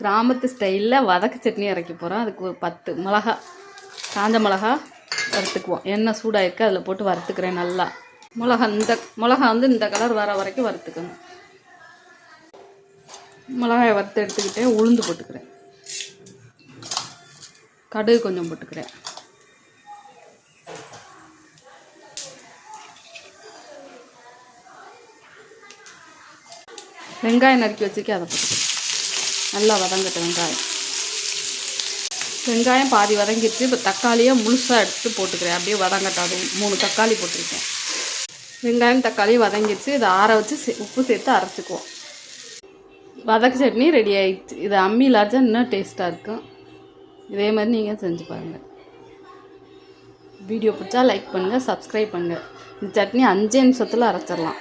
கிராமத்து ஸ்டைலில் வதக்கு சட்னி இறக்கி போகிறோம் அதுக்கு ஒரு பத்து மிளகா காஞ்ச மிளகா வறுத்துக்குவோம். எண்ணெய் சூடாயிருக்கு அதில் போட்டு வறுத்துக்கிறேன் நல்லா. மிளகா இந்த மிளகா வந்து இந்த கலர் வர வரைக்கும் வறுத்துக்கணும். மிளகாயை வறுத்து எடுத்துக்கிட்டே உளுந்து போட்டுக்கிறேன். கடுகு கொஞ்சம் போட்டுக்கிறேன். வெங்காயம் நறுக்கி வச்சுக்கி அதை போட்டுக்கிறேன். நல்லா வதங்கட்டும் வெங்காயம். வெங்காயம் பாதி வதங்கிடுச்சு இப்போ தக்காளியை முழுசாக எடுத்து போட்டுக்கிறேன். அப்படியே வதங்கட்டும். அது மூணு தக்காளி போட்டிருக்கேன். வெங்காயம் தக்காளி வதங்கிடுச்சு இதை ஆற வச்சு உப்பு சேர்த்து அரைச்சிக்குவோம். வதக்கு சட்னி ரெடி ஆகிடுச்சு இது அம்மியில் அரைச்சா இன்னும் டேஸ்ட்டாக இருக்கும் இதே மாதிரி நீங்கள் செஞ்சு பாருங்கள் வீடியோ பிடிச்சா லைக் பண்ணுங்கள் சப்ஸ்கிரைப் பண்ணுங்கள் இந்த சட்னி அஞ்சே நிமிஷத்தில் அரைச்சிடலாம்.